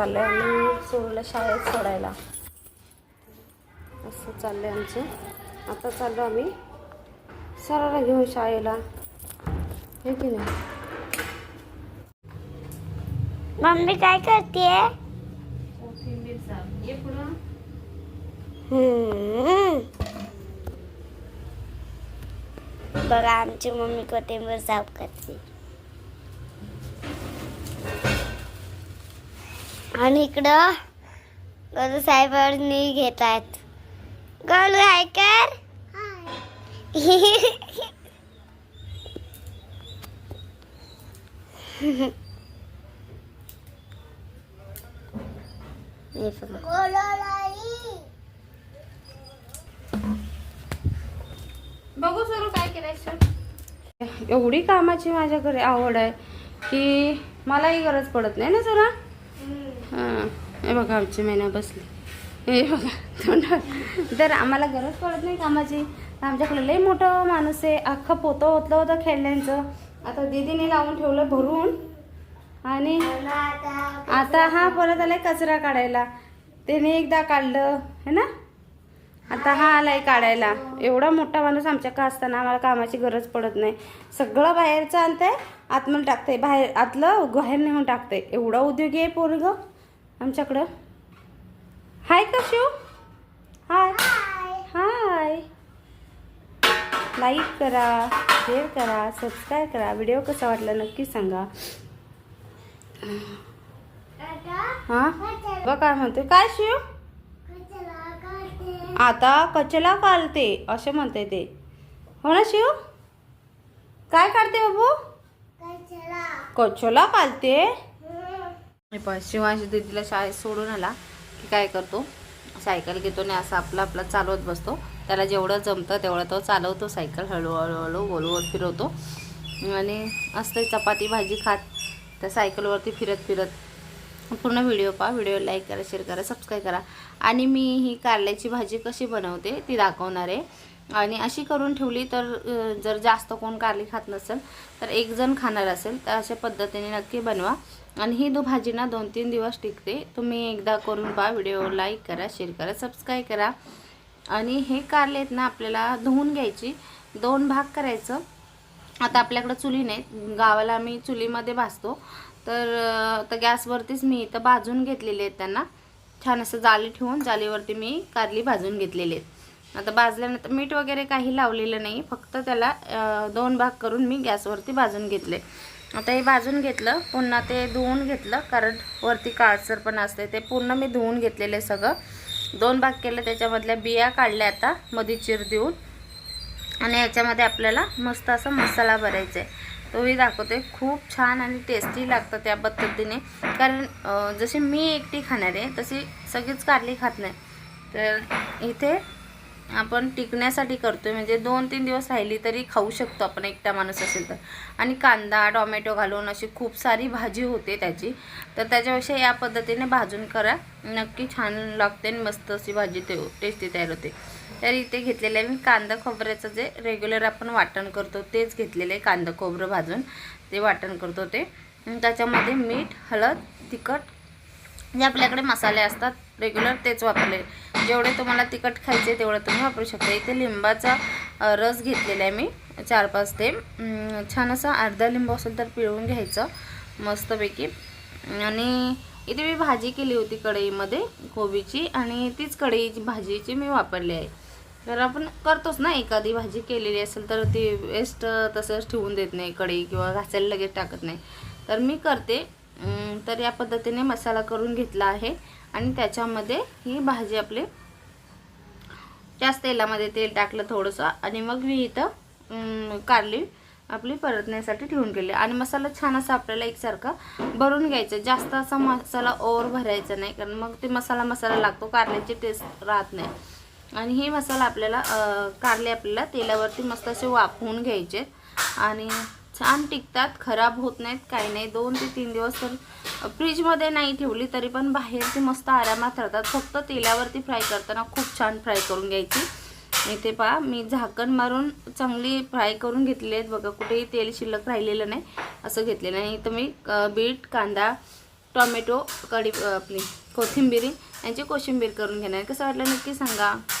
चाललं आहे आम्ही सोडलं शाळेत सोडायला. असं चाललं आहे आमचं. आता चाललो आम्ही. सराला घेऊन शाळेला. हे की नाही? मम्मी काय करते बघा आमची मम्मी कोथिंबीर साफ करते. आणि इकडं गलू साहेबांनी घेत आहेत. गलू आहे कर हे बघा. बघू सरू काय करायचं. एवढी कामाची माझ्याकडे आवड आहे की मलाही गरज पडत नाही ना सरा हां. हे बघा आमची महिना बसली. हे बघा तोंडावर. तर आम्हाला गरज पडत नाही कामाची. आमच्याकडे लई मोठं माणूस आहे. अख्खं पोतं होतलं होतं खेळण्यांचं. आता दिदीने लावून ठेवलं भरून. आणि आता हा परत आलाय कचरा काढायला. त्याने एकदा काढलं है ना? आता हा आलाय काढायला. एवढा मोठा माणूस आमच्या का असताना आम्हाला कामाची गरज पडत नाही. सगळं बाहेरचं आणतंय. आतमध्ये टाकतंय बाहेर आतलं बाहेर नेऊन टाकतंय एवढा उद्योगी आहे पोरग आमच्याकडं. हाय का शिव हाय. हाय. लाईक करा शेअर करा सबस्क्राईब करा. व्हिडिओ कसा वाटला नक्की सांगा. हां? बघ काय म्हणतोय. काय शिव? आता कचला काढते? असे म्हणते ते. हो ना शिव? काय काढते बाबू? कचला पालते? शिवांशी दीदीला शाळेत सोडून आला की काय करतो? सायकल घेतो आणि असं आपला आपला चालवत बसतो. त्याला जेवढं जमतं तेवढं तो चालवतो सायकल हळूहळू हळू गोल फिरवतो. आणि असते चपाती भाजी खात. त्या सायकलवरती फिरत फिरत पूर्ण व्हिडिओ पहा. व्हिडिओ लाईक करा शेअर करा सबस्क्राईब करा. आणि मी ही कारल्याची भाजी कशी बनवते ती दाखवणार आहे. आणि अशी करून ठेवली तर जर जास्त कोण कारली खात नसेल तर एक जण खाणार असेल तर अशा पद्धतीने नक्की बनवा. आणि ही दो भाजी ना दोन तीन दिवस टिकते. तुम्ही एकदा करून पहा व्हिडिओ लाईक करा शेअर करा सबस्क्राईब करा. आणि हे कारले आहेत ना आपल्याला धुवून घ्यायची. दोन भाग करायचं. आता आपल्याकडं चुली नाही गावाला आम्ही चुलीमध्ये भाजतो. तर तर गॅसवरतीच मी इथं भाजून घेतलेले आहेत त्यांना. छान असं जाळी ठेवून जाळीवरती मी कारली भाजून घेतलेली आहेत. आता भाजल्यानंतर मीठ वगैरे काही लावलेलं नाही. फक्त त्याला दोन भाग करून मी गॅसवरती भाजून घेतले. आता हे भाजून घेतलं पुन्हा ते धुवून घेतलं कारण वरती काळसर पण असते ते पूर्ण मी धुवून घेतलेले सगळं. दोन भाग केलं त्याच्यामधल्या बिया काढल्या आता मधी चिर देऊन. आणि याच्यामध्ये आपल्याला मस्त असा मसाला भरायचा आहे तोही दाखवते खूप छान आणि टेस्टी लागतं त्या पद्धतीने. कारण जशी मी एकटी खाणार आहे तशी सगळीच कारली खात नाही. तर इथे आपण टिकण्यासाठी करतोय. म्हणजे दोन तीन दिवस राहिली तरी खाऊ शकतो आपण एकटा माणूस असेल तर. आणि कांदा टोमॅटो घालून अशी खूप सारी भाजी होते त्याची. तर त्याच्यापेक्षा या पद्धतीने भाजून करा. नक्की छान लागते आणि मस्त अशी भाजी ते टेस्टी तयार होते. तर इथे घेतलेलं आहे मी कांदा खोबऱ्याचं जे रेग्युलर आपण वाटण करतो तेच घेतलेलं आहे कांदा खोबरं भाजून. ते वाटण करतो ते. त्याच्यामध्ये मीठ हळद तिखट जे आपल्याकडे मसाले असतात रेग्युलर तेच वापरले. जेवढे तुम्हाला तिखट खायचे तेवढं तुम्ही वापरू शकता. इथे लिंबाचा रस घेतलेला आहे मी चार पाच ते छान असं अर्धा लिंबू असेल तर पिळून घ्यायचं मस्तपैकी. आणि इथे मी भाजी केली होती कढईमध्ये कोबीची आणि तीच कढईची भाजीची मी वापरली आहे. तर आपण करतोच ना एखादी भाजी केलेली असेल तर ती वेस्ट तसंच ठेवून देत नाही कढई किंवा घासायला लगेच टाकत नाही. तर मी करते. तर या पद्धतीने मसाला करून घेतला आहे. आणि त्याच्यामध्ये ही भाजी आपली जास्त तेलामध्ये तेल टाकलं थोडंसं आणि मग मी इथं कारली आपली परतण्यासाठी ठेवून गेली आणि मसाला छान असा आपल्याला एकसारखा भरून घ्यायचा. जास्त असा मसाला ओव्हर भरायचा नाही कारण मग ते मसाला मसाला लागतो कारल्याची टेस्ट राहत नाही. आणि हे मसाला आपल्याला कारले आपल्याला तेलावरती मस्त असे वाफवून घ्यायचे आणि छान टिकतात खराब होत नाहीत काही नाही. दोन ते तीन दिवस तर फ्रीजमध्ये नाही ठेवली तरी पण बाहेर ती मस्त आरामात राहतात. फक्त तेलावरती फ्राय करताना खूप छान फ्राय करून घ्यायची. इथे पहा मी झाकण मारून चांगली फ्राय करून घेतली आहेत बघा. कुठेही तेल शिल्लक राहिलेलं नाही असं घेतलेलं नाही. इथं मी बीट कांदा टॉमॅटो कढी आपली कोथिंबीरी यांची कोशिंबीर करून घेणार कसं वाटलं नक्की सांगा?